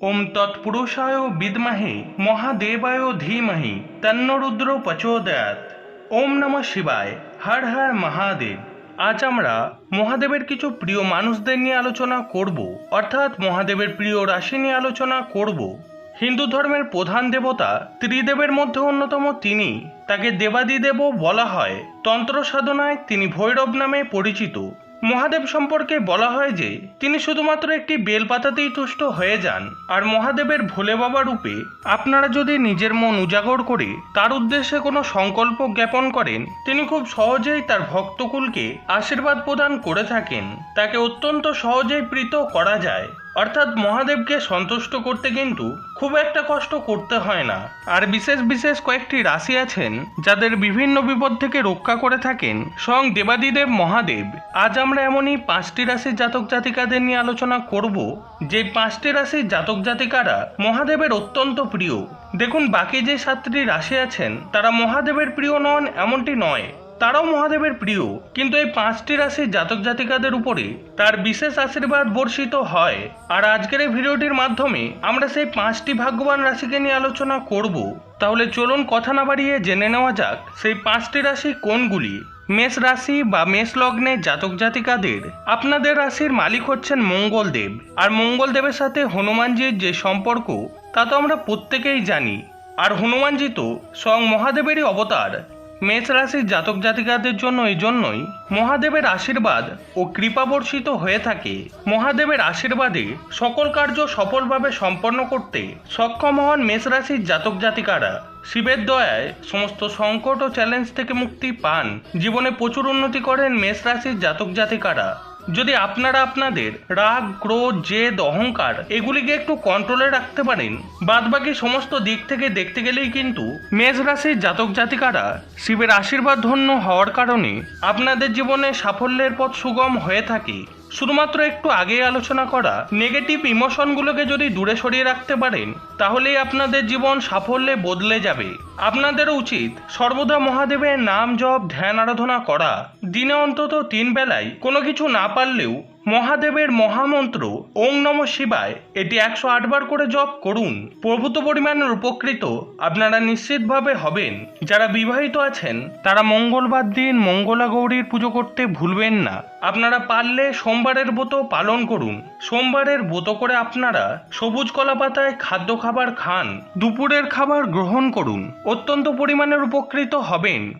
ওম তৎপুরুষায় বিদ্মহে, মহাদেবায় ধীমহি, তন্নরুদ্র প্রচোদয়াত। ওম নমঃ শিবায়, হর হর মহাদেব। আজ আমরা মহাদেবের কিছু প্রিয় মানুষদের নিয়ে আলোচনা করব, অর্থাৎ মহাদেবের প্রিয় রাশি নিয়ে আলোচনা করব। হিন্দু ধর্মের প্রধান দেবতা ত্রিদেবের মধ্যে অন্যতম তিনি। তাকে দেবাদিদেবও বলা হয়। তন্ত্র সাধনায় তিনি ভৈরব নামে পরিচিত। মহাদেব সম্পর্কে বলা হয় যে, তিনি শুধুমাত্র একটি বেলপাতাতেই তুষ্ট হয়ে যান। আর মহাদেবের ভোলে বাবা রূপে, আপনারা যদি নিজের মন উজাগর করে, তার উদ্দেশ্যে কোনো সংকল্প জ্ঞাপন করেন, তিনি খুব সহজেই তার ভক্তকুলকে আশীর্বাদ প্রদান করে থাকেন। তাকে অত্যন্ত সহজেই প্রীত করা যায়। অর্থাৎ মহাদেবকে সন্তুষ্ট করতে কিন্তু খুব একটা কষ্ট করতে হয় না। আর বিশেষ বিশেষ কয়েকটি রাশি আছেন যাদের বিভিন্ন বিপদ থেকে রক্ষা করে থাকেন স্বয়ং দেবাদিদেব মহাদেব। আজ আমরা এমনই পাঁচটি রাশির জাতক জাতিকাদের নিয়ে আলোচনা করব, যে পাঁচটি রাশির জাতক জাতিকারা মহাদেবের অত্যন্ত প্রিয়। দেখুন, বাকি যে সাতটি রাশি আছেন, তারা মহাদেবের প্রিয় নন, এমনটি নয়। তারাও মহাদেবের প্রিয়, কিন্তু এই পাঁচটি রাশির জাতক জাতিকাদের উপরে তার বিশেষ আশীর্বাদ বর্ষিত হয়। আর আজকের এই ভিডিওটির মাধ্যমে আমরা সেই পাঁচটি ভাগ্যবান রাশিকে নিয়ে আলোচনা করব। তাহলে চলুন কথা না বাড়িয়ে জেনে নেওয়া যাক, সেই পাঁচটি রাশি কোনগুলি? মেষ রাশি বা মেষ লগ্নে জাতক জাতিকাদের। আপনাদের রাশির মালিক হচ্ছেন মঙ্গলদেব। আর মঙ্গলদেবের সাথে হনুমানজির যে সম্পর্ক, তা তো আমরা প্রত্যেকেই জানি। আর হনুমানজি তো স্বয়ং মহাদেবেরই অবতার। মেষ রাশির জাতক জাতিকাদের জন্য এই জন্যই মহাদেবের আশীর্বাদ ও কৃপাবর্ষিত হয়ে থাকে। মহাদেবের আশীর্বাদে সকল কার্য সফলভাবে সম্পন্ন করতে সক্ষম হন মেষ রাশির জাতক জাতিকারা। শিবের দয়ায় সমস্ত সংকট ও চ্যালেঞ্জ থেকে মুক্তি পান। জীবনে প্রচুর উন্নতি করেন মেষ রাশির জাতক জাতিকারা। যদি আপনারা আপনাদের রাগ, ক্রোধ, জেদ, অহংকার এগুলিকে একটু কন্ট্রোলে রাখতে পারেন, বাদবাকি সমস্ত দিক থেকে দেখতে গেলেই কিন্তু মেষ রাশির জাতক জাতিকারা শিবের আশীর্বাদ ধন্য হওয়ার কারণে আপনাদের জীবনে সাফল্যের পথ সুগম হয়ে থাকে। শুধুমাত্র একটু আগে আলোচনা করা নেগেটিভ ইমোশনগুলোকে যদি দূরে সরিয়ে রাখতে পারেন, তাহলেই আপনাদের জীবন সাফল্যে বদলে যাবে। আপনাদের উচিত সর্বদা মহাদেবের নাম জপ, ধ্যান, আরাধনা করা। দিনে অন্তত তিন বেলায় কোনো কিছু না পারলেও মহাদেবের মহামন্ত্র, ওং নম শিবায়, এটি একশো আটবার করে জপ করুন। প্রভূত পরিমাণের উপকৃত আপনারা নিশ্চিতভাবে হবেন। যারা বিবাহিত আছেন, তারা মঙ্গলবার দিন মঙ্গলা গৌরীর পুজো করতে ভুলবেন না। আপনারা পারলে সোমবারের ব্রত পালন করুন। সোমবারের ব্রত করে আপনারা সবুজ কলা পাতায় খাদ্য খাবার খান। দুপুরের খাবার গ্রহণ করুন। অত্যন্ত পরিমাণের উপকৃত হবেন।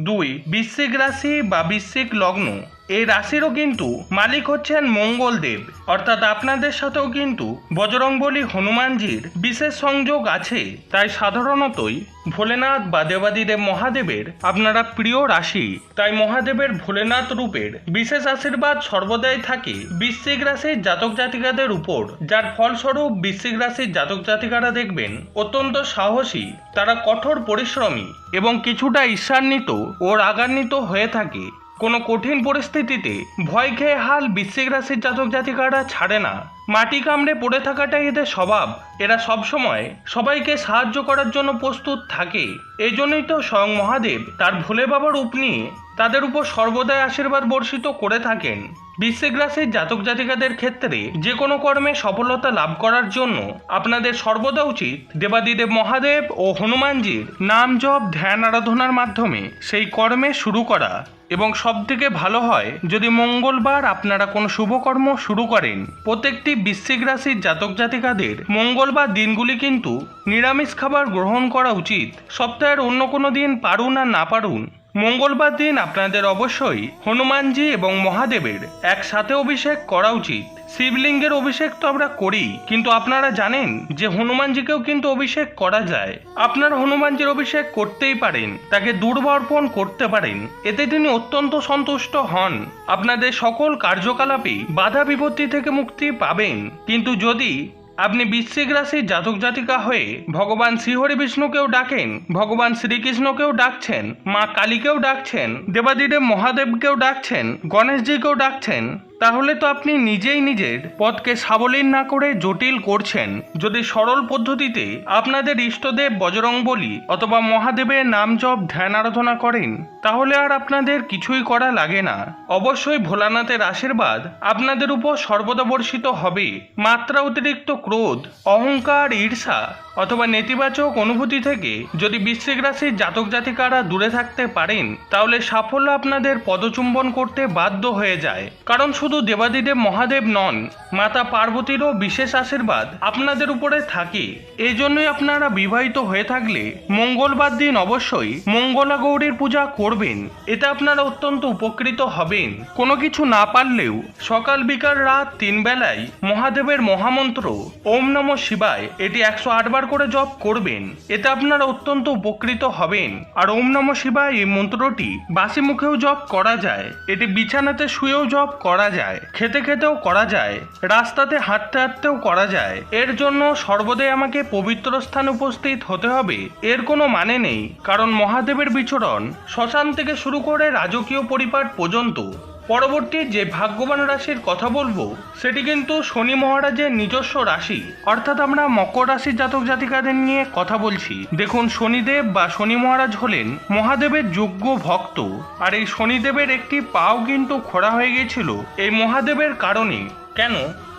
দুই, বৃশ্চিক রাশি বা বৃশ্চিক লগ্ন। এই রাশিরও কিন্তু মালিক হচ্ছেন মঙ্গলদেব। অর্থাৎ আপনাদের সাথেও কিন্তু বজরংবলী হনুমানজির বিশেষ সংযোগ আছে। তাই সাধারণতই ভোলেনাথ বা দেবাদিদেব মহাদেবের আপনারা প্রিয় রাশি। তাই মহাদেবের ভোলেনাথ রূপের বিশেষ আশীর্বাদ সর্বদাই থাকে বৃশ্চিক রাশির জাতক জাতিকাদের উপর। যার ফলস্বরূপ বৃশ্চিক রাশির জাতক জাতিকারা দেখবেন অত্যন্ত সাহসী, তারা কঠোর পরিশ্রমী এবং কিছুটা ঈর্ষান্বিত ও রাগান্বিত হয়ে থাকে। কোনো কঠিন পরিস্থিতিতে ভয় খেয়ে হাল বিশ্বিক রাশির জাতক জাতিকারা ছাড়ে না। মাটি কামড়ে পড়ে থাকাটাই এদের স্বভাব। এরা সবসময় সবাইকে সাহায্য করার জন্য প্রস্তুত থাকে। এজন্যই তো স্বয়ং মহাদেব তার ভোলে বাবার উপ নিয়ে তাদের উপর সর্বদাই আশীর্বাদ বর্ষিত করে থাকেন। বৃশ্চিক রাশির জাতক জাতিকাদের ক্ষেত্রে যে কোনো কর্মে সফলতা লাভ করার জন্য আপনাদের সর্বদা উচিত দেবাদিদেব মহাদেব ও হনুমানজির নাম জপ, ধ্যান আরাধনার মাধ্যমে সেই কর্মে শুরু করা। এবং সবথেকে ভালো হয়, যদি মঙ্গলবার আপনারা কোনো শুভকর্ম শুরু করেন। প্রত্যেকটি বৃশ্চিক রাশির জাতক জাতিকাদের মঙ্গলবার দিনগুলি কিন্তু নিরামিষ খাবার গ্রহণ করা উচিত। সপ্তাহের অন্য কোনো দিন পারুন আর না পারুন। মঙ্গলবার দিন আপনাদের অবশ্যই হনুমানজি এবং মহাদেবের একসাথে অভিষেক করা উচিত। শিবলিঙ্গের অভিষেক তো আমরা করি, কিন্তু আপনারা জানেন যে হনুমানজিকেও কিন্তু অভিষেক করা যায়। আপনার হনুমানজির অভিষেক করতেই পারেন, তাকে দুর্বর্পণ করতে পারেন। এতে তিনি অত্যন্ত সন্তুষ্ট হন। আপনাদের সকল কার্যকলাপে বাধা বিপত্তি থেকে মুক্তি পাবেন। কিন্তু যদি আপনি বিশ্বিক রাশির জাতক জাতিকা হয়ে ভগবান শ্রীহরি বিষ্ণুকেও ডাকেন, ভগবান শ্রীকৃষ্ণকেও ডাকছেন, মা কালীকেও ডাকছেন, দেবাদিদেব মহাদেবকেও ডাকছেন, গণেশজিকেও ডাকছেন। তাহলে তো আপনি নিজেই নিজের পথকে সাবলীল না করে জটিল করছেন। যদি সরল পদ্ধতিতে আপনাদের ইষ্টদেব বজরং বলি অথবা মহাদেবের নাম জপ, ধ্যান, আরাধনা করেন, তাহলে আর আপনাদের কিছুই করা লাগে না। অবশ্যই ভোলানাথের আশীর্বাদ আপনাদের উপর সর্বদা বর্ষিত হবে। মাত্রা অতিরিক্ত ক্রোধ, অহংকার, ঈর্ষা অথবা নেতিবাচক অনুভূতি থেকে যদি বৃশ্চিক রাশির জাতক জাতিকারা দূরে থাকতে পারেন, তাহলে সাফল্য আপনাদের পদচুম্বন করতে বাধ্য হয়ে যায়। কারণ শুধু দেবাদিদেব মহাদেব নন মাতা পার্বতীরও বিশেষ আশীর্বাদ আপনাদের উপরে থাকে। এই জন্যই আপনারা বিবাহিত হয়ে থাকলে মঙ্গলবার দিন অবশ্যই মঙ্গলা গৌরীর পূজা করবেন। এতে আপনারা অত্যন্ত উপকৃত হবেন। কোনো কিছু না পারলেও সকাল বিকাল রাত তিন বেলায় মহাদেবের মহামন্ত্র, ওম নম শিবায় এটি একশো আটবার করে জপ করবেন। এতে আপনারা অত্যন্ত উপকৃত হবেন। আর ওম নম শিবায় এই মন্ত্রটি বাসি মুখেও জপ করা যায়। এটি বিছানাতে শুয়েও জপ করা যায়। খেতে খেতেও করা যায়। রাস্তাতে হাঁটতে হাঁটতেও করা যায়। এর জন্য সর্বদাই আমাকে পবিত্র স্থানে উপস্থিত হতে হবে। এর কোনো মানে নেই, কারণ মহাদেবের বিচরণ শ্মশান থেকে শুরু করে রাজকীয় পরিপাট পর্যন্ত। পরবর্তী যে ভাগ্যবান রাশির কথা বলব, সেটি কিন্তু শনি মহারাজের নিজস্ব রাশি। অর্থাৎ আমরা মকর রাশির জাতক জাতিকাদের নিয়ে কথা বলছি। দেখুন, শনিদেব বা শনি মহারাজ হলেন মহাদেবের যোগ্য ভক্ত। আর এই শনিদেবের একটি পাও কিন্তু খোড়া হয়ে গিয়েছিল। এই মহাদেবের কারণে কেন?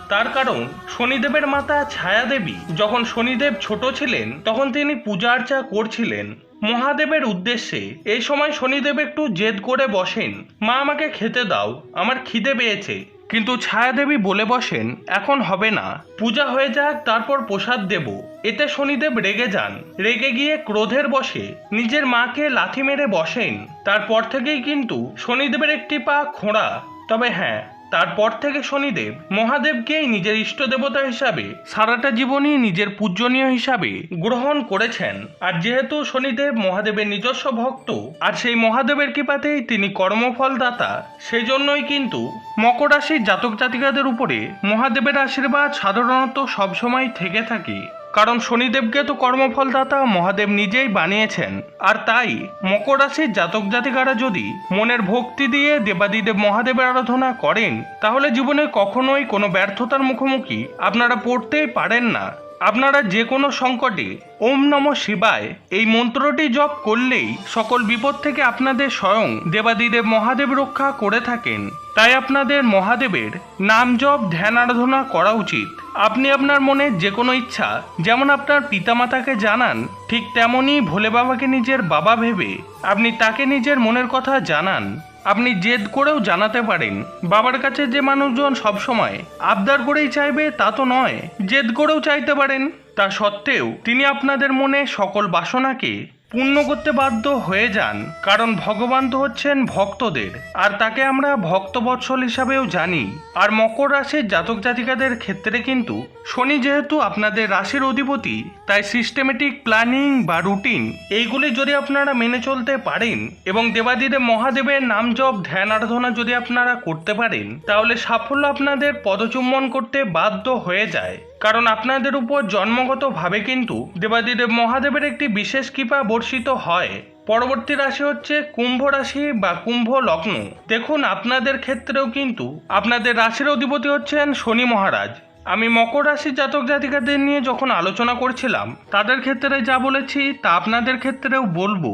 তার কারণ শনিদেবের মাতা ছায়া দেবী যখন শনিদেব ছোট ছিলেন, তখন তিনি পূজা আর্চা করছিলেন। মহাদেবের উদ্দেশ্যে এই সময় শনিদেব একটু জেদ করে বসেন, মা, আমাকে খেতে দাও, আমার খিদে পেয়েছে। কিন্তু ছায়াদেবী বলে বসেন, এখন হবে না, পূজা হয়ে যাক, তারপর প্রসাদ দেব। এতে শনিদেব রেগে যান। রেগে গিয়ে ক্রোধের বসে নিজের মাকে লাথি মেরে বসেন। তারপর থেকেই কিন্তু শনিদেবের একটি পা খোঁড়া। তবে হ্যাঁ তারপর থেকে শনিদেব মহাদেবকেই নিজের ইষ্ট দেবতা হিসাবে, সারাটা জীবনই নিজের পূজনীয় হিসাবে গ্রহণ করেছেন। আর যেহেতু শনিদেব মহাদেবের নিজস্ব ভক্ত, আর সেই মহাদেবের কৃপাতেই তিনি কর্মফল দাতা সেই জন্যই কিন্তু মকর রাশির জাতক জাতিকাদের উপরে মহাদেবের আশীর্বাদ সাধারণত সবসময় থেকে থাকে। কারণ শনিদেবকে তো কর্মফলদাতা মহাদেব নিজেই বানিয়েছেন। আর তাই মকর রাশির জাতক জাতিকারা যদি মনের ভক্তি দিয়ে দেবাদিদেব মহাদেবের আরাধনা করেন, তাহলে জীবনে কখনোই কোনো ব্যর্থতার মুখোমুখি আপনারা পড়তেই পারেন না। আপনারা যে কোনো সংকটে ওম নম শিবায় এই মন্ত্রটি জপ করলেই সকল বিপদ থেকে আপনাদের স্বয়ং দেবাদিদেব মহাদেব রক্ষা করে থাকেন। তাই আপনাদের মহাদেবের নাম জপ, ধ্যান, আরাধনা করা উচিত। আপনি আপনার মনে যে কোনো ইচ্ছা, যেমন আপনার পিতামাতাকে জানান, ঠিক তেমনই ভোলে বাবাকে নিজের বাবা ভেবে আপনি তাকে নিজের মনের কথা জানান। আপনি জেদ করেও জানাতে পারেন, বাবার কাছে যে মানুষজন সবসময় আবদার করেই চাইবে তা তো নয়। জেদ করেও চাইতে পারেন, তা সত্ত্বেও তিনি আপনাদের মনে সকল বাসনাকে পূর্ণ করতে বাধ্য হয়ে যান, কারণ ভগবান তো হচ্ছেন ভক্তদের, আর তাকে আমরা ভক্তবৎসল হিসাবেও জানি। আর মকর রাশির জাতক জাতিকাদের ক্ষেত্রে কিন্তু শনি যেহেতু আপনাদের রাশির অধিপতি, তাই সিস্টেমেটিক প্ল্যানিং বা রুটিন এইগুলি যদি আপনারা মেনে চলতে পারেন এবং দেবাদিদেব মহাদেবের নাম জপ, ধ্যান আরাধনা যদি আপনারা করতে পারেন, তাহলে সাফল্য আপনাদের পদচুম্বন করতে বাধ্য হয়ে যায়। কারণ আপনাদের উপর জন্মগতভাবে কিন্তু দেবাদিদেব মহাদেবের একটি বিশেষ কৃপা বর্ষিত হয়। পরবর্তী রাশি হচ্ছে কুম্ভ রাশি বা কুম্ভ লগ্ন। দেখুন, আপনাদের ক্ষেত্রেও কিন্তু আপনাদের রাশির অধিপতি হচ্ছেন শনি মহারাজ। আমি মকর রাশির জাতক জাতিকাদের নিয়ে যখন আলোচনা করছিলাম, তাদের ক্ষেত্রে যা বলেছি তা আপনাদের ক্ষেত্রেও বলব।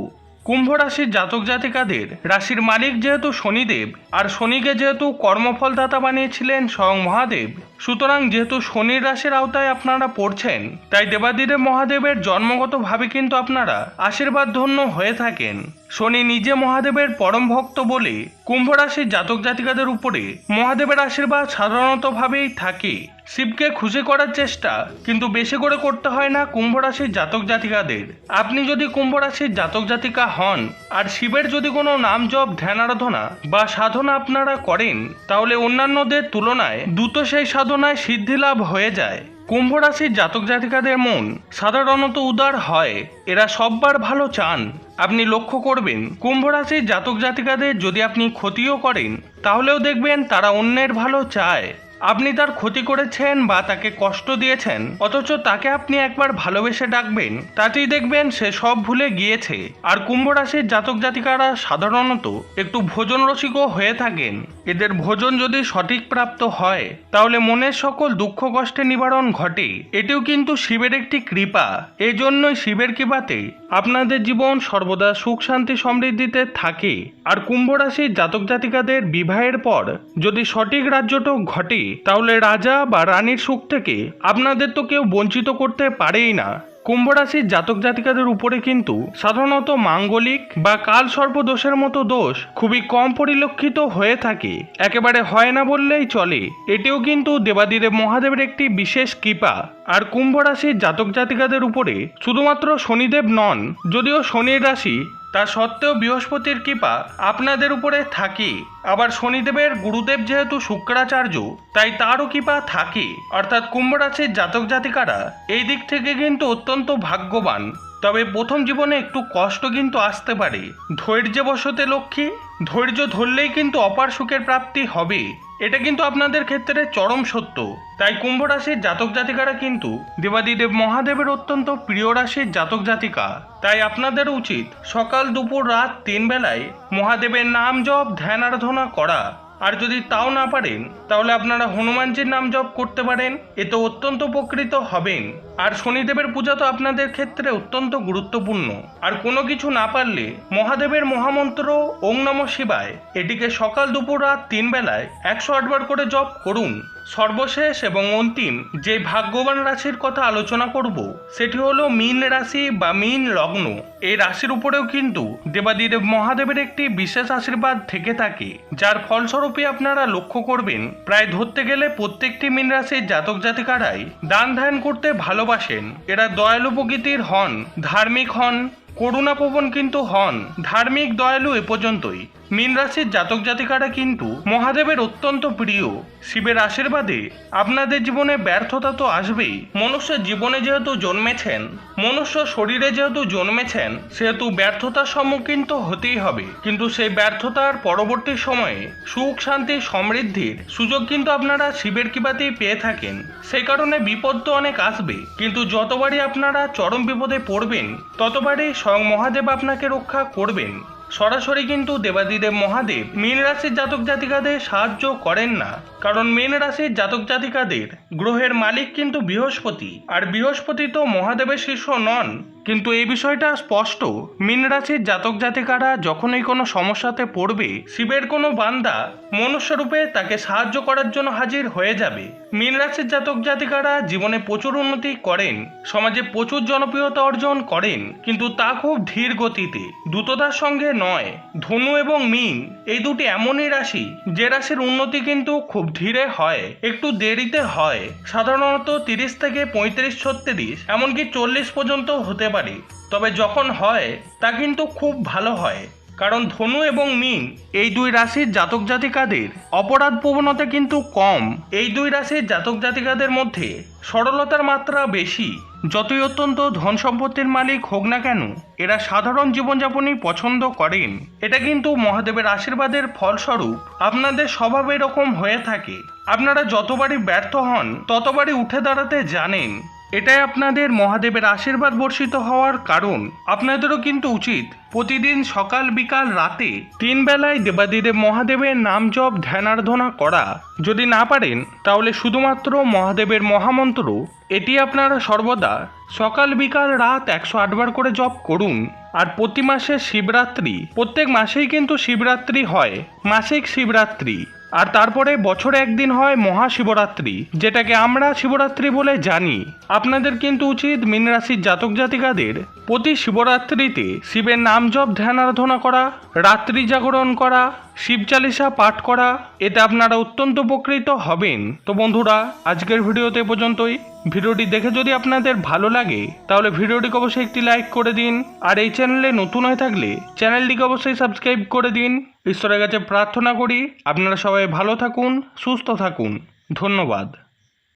কুম্ভ রাশির জাতক জাতিকাদের, রাশির মালিক যেহেতু শনিদেব, আর শনিকে যেহেতু কর্মফলদাতা বানিয়েছিলেন স্বয়ং মহাদেব, সুতরাং যেহেতু শনির রাশির আওতায় আপনারা পড়ছেন, তাই দেবাদিদেব মহাদেবের জন্মগতভাবে কিন্তু আপনারা আশীর্বাদ ধন্য হয়ে থাকেন। শনি নিজে মহাদেবের পরম ভক্ত বলে কুম্ভ রাশির জাতক জাতিকাদের উপরে মহাদেবের আশীর্বাদ সাধারণতভাবেই থাকে। শিবকে খুশি করার চেষ্টা, কিন্তু বেশি করে করতে হয় না কুম্ভ রাশির জাতক জাতিকাদের। আপনি যদি কুম্ভ রাশির জাতক জাতিকা হন, আর শিবের যদি কোনো নাম জপ, ধ্যান আরাধনা বা সাধনা আপনারা করেন, তাহলে অন্যান্যদের তুলনায় দ্রুত সেই সাধনায় সিদ্ধি লাভ হয়ে যায়। কুম্ভ রাশির জাতক জাতিকাদের মন সাধারণত উদার হয়। এরা সববার ভালো চান। আপনি লক্ষ্য করবেন, কুম্ভ রাশির জাতক জাতিকাদের যদি আপনি ক্ষতিও করেন, তাহলেও দেখবেন তারা অন্যের ভালো চায়। আপনি তার ক্ষতি করেছেন বা তাকে কষ্ট দিয়েছেন, অথচ তাকে আপনি একবার ভালোবেসে ডাকবেন, তাতেই দেখবেন সে সব ভুলে গিয়েছে। আর কুম্ভ রাশির জাতক জাতিকারা সাধারণত একটু ভোজন রসিকও হয়ে থাকেন। এদের ভোজন যদি সঠিক প্রাপ্ত হয়, তাহলে মনের সকল দুঃখ কষ্টে নিবারণ ঘটে। এটিও কিন্তু শিবের একটি কৃপা। এজন্যই শিবের কৃপাতে আপনাদের জীবন সর্বদা সুখ, শান্তি, সমৃদ্ধিতে থাকে। আর কুম্ভ রাশির জাতক জাতিকাদের বিবাহের পর যদি সঠিক রাজ্যটক ঘটে, তাহলে রাজা বা রানীর সুখ থেকে আপনাদের তো কেউ বঞ্চিত করতে পারেই না। কুম্ভ রাশির জাতক জাতিকাদের উপরে কিন্তু সাধারণত মাঙ্গলিক বা কাল সর্বদোষের মতো দোষ খুবই কম পরিলক্ষিত হয়ে থাকে। একেবারে হয় না বললেই চলে। এটিও কিন্তু দেবাদিদেব মহাদেবের একটি বিশেষ কৃপা। আর কুম্ভ রাশির জাতক জাতিকাদের উপরে শুধুমাত্র শনিদেব নন, যদিও শনির রাশি তা সত্ত্বেও বৃহস্পতির কৃপা আপনাদের উপরে থাকে। আবার শনিদেবের গুরুদেব যেহেতু শুক্রাচার্য, তাই তারও কৃপা থাকে। অর্থাৎ কুম্ভ রাশির জাতক জাতিকারা এই দিক থেকে কিন্তু অত্যন্ত ভাগ্যবান। তবে প্রথম জীবনে একটু কষ্ট কিন্তু আসতে পারে। ধৈর্যবশতে লক্ষ্মী, ধৈর্য ধরলেই কিন্তু অপার সুখের প্রাপ্তি হবে। এটা কিন্তু আপনাদের ক্ষেত্রে চরম সত্য। তাই কুম্ভ রাশির জাতক জাতিকারা কিন্তু দেবাদিদেব মহাদেবের অত্যন্ত প্রিয় রাশির জাতক জাতিকা। তাই আপনাদের উচিত সকাল দুপুর রাত তিন বেলায় মহাদেবের নাম জপ, ধ্যান, আরাধনা করা। আর যদি তাও না পারেন, তাহলে আপনারা হনুমানজির নাম জপ করতে পারেন এতে অত্যন্ত উপকৃত হবেন। আর শনিদেবের পূজা তো আপনাদের ক্ষেত্রে অত্যন্ত গুরুত্বপূর্ণ। আর কোনো কিছু না পারলে মহাদেবের মহামন্ত্র ওং নম শিবায়, এটিকে সকাল দুপুর রাত তিন বেলায় একশো আটবার করে জপ করুন। সর্বশেষ এবং অন্তিম যে ভাগ্যবান রাশির কথা আলোচনা করব, সেটি হলো মীন রাশি বা মীন লগ্ন। এই রাশির উপরেও কিন্তু দেবাদিদেব মহাদেবের একটি বিশেষ আশীর্বাদ থেকে থাকে, যার ফলস্বরূপে আপনারা লক্ষ্য করবেন, প্রায় ধরতে গেলে প্রত্যেকটি মীন রাশির জাতক জাতিকারাই দান ধ্যান করতে ভালোবাসেন। এরা দয়ালু প্রকৃতির হন, ধার্মিক হন করুণাপ্রবণ কিন্তু হন, ধার্মিক দয়ালু এ পর্যন্তই। মীন রাশির জাতক জাতিকারা কিন্তু মহাদেবের অত্যন্ত প্রিয়। শিবের আশীর্বাদে আপনাদের জীবনে ব্যর্থতা তো আসবেই। মনুষ্য জীবনে যেহেতু জন্মেছেন, মনুষ্য শরীরে যেহেতু জন্মেছেন, সেহেতু ব্যর্থতার সম্মুখীন তো হতেই হবে। কিন্তু সেই ব্যর্থতার পরবর্তী সময়ে সুখ, শান্তি, সমৃদ্ধির সুযোগ কিন্তু আপনারা শিবের কৃপাতেই পেয়ে থাকেন। সেই কারণে বিপদ তো অনেক আসবে। কিন্তু যতবারই আপনারা চরম বিপদে পড়বেন, ততবারই স্বয়ং মহাদেব আপনাকে রক্ষা করবেন। সরাসরি কিন্তু দেবাদিদেব মহাদেব মীন রাশির জাতক জাতিকাদের সাহায্য করেন না। কারণ মীন রাশির জাতক জাতিকাদের গ্রহের মালিক কিন্তু বৃহস্পতি। আর বৃহস্পতি তো মহাদেবের শিষ্য নন। কিন্তু এই বিষয়টা স্পষ্ট। মীন রাশির জাতক জাতিকারা যখনই কোনো সমস্যাতে পড়বে, শিবের কোনো বান্দা মনুষ্যরূপে তাকে সাহায্য করার জন্য হাজির হয়ে যাবে। মীন রাশির জাতক জাতিকারা জীবনে প্রচুর উন্নতি করেন, সমাজে প্রচুর জনপ্রিয়তা অর্জন করেন, কিন্তু তা খুব ধীর গতিতে। দ্রুততার সঙ্গে নয়, ধনু এবং মীন এই দুটি এমনই রাশি, যে রাশির উন্নতি কিন্তু খুব ধীরে হয়, একটু দেরিতে হয়। সাধারণত তিরিশ থেকে পঁয়ত্রিশ ছত্রিশ, এমনকি চল্লিশ পর্যন্ত হতে পারে। তবে যখন হয়, তা কিন্তু খুব ভালো হয়। কারণ ধনু এবং মীন এই দুই রাশির জাতক জাতিকাদের অপরাধ প্রবণতা কিন্তু কম। এই দুই রাশির জাতক জাতিকাদের মধ্যে সরলতার মাত্রা বেশি। যতই অত্যন্ত ধন সম্পত্তির মালিক হোক না কেন, এরা সাধারণ জীবনযাপনই পছন্দ করেন। এটা কিন্তু মহাদেবের আশীর্বাদের ফলস্বরূপ আপনাদের স্বভাব এরকম হয়ে থাকে। আপনারা যতবারই ব্যর্থ হন, ততবারই উঠে দাঁড়াতে জানেন। এটাই আপনাদের মহাদেবের আশীর্বাদ বর্ষিত হওয়ার কারণ। আপনাদেরও কিন্তু উচিত প্রতিদিন সকাল বিকাল রাতে তিন বেলায় দেবাদিদেব মহাদেবের নাম জপ ধ্যানার্ধনা করা। যদি না পারেন, তাহলে শুধুমাত্র মহাদেবের মহামন্ত্র, এটি আপনারা সর্বদা সকাল বিকাল রাত একশো আটবার করে জপ করুন। আর প্রতি মাসে শিবরাত্রি, প্রত্যেক মাসেই কিন্তু শিবরাত্রি হয়। মাসিক শিবরাত্রি। আর তারপরে বছরে একদিন হয় মহাশিবরাত্রি, যেটাকে আমরা শিবরাত্রি বলে জানি। আপনাদের কিন্তু উচিত মীন রাশির জাতক জাতিকাদের প্রতি শিবরাত্রিতে শিবের নাম জপ, ধ্যান আরাধনা করা, রাত্রি জাগরণ করা, শিব চালিসা পাঠ করা। এতে আপনারা অত্যন্ত উপকৃত হবেন। তো বন্ধুরা, আজকের ভিডিওতে পর্যন্তই। ভিডিওটি দেখে যদি আপনাদের ভালো লাগে, তাহলে ভিডিওটিকে অবশ্যই একটি লাইক করে দিন, আর এই চ্যানেলে নতুন হয়ে থাকলে চ্যানেলটিকে অবশ্যই সাবস্ক্রাইব করে দিন। ঈশ্বরের কাছে প্রার্থনা করি, আপনারা সবাই ভালো থাকুন, সুস্থ থাকুন। ধন্যবাদ।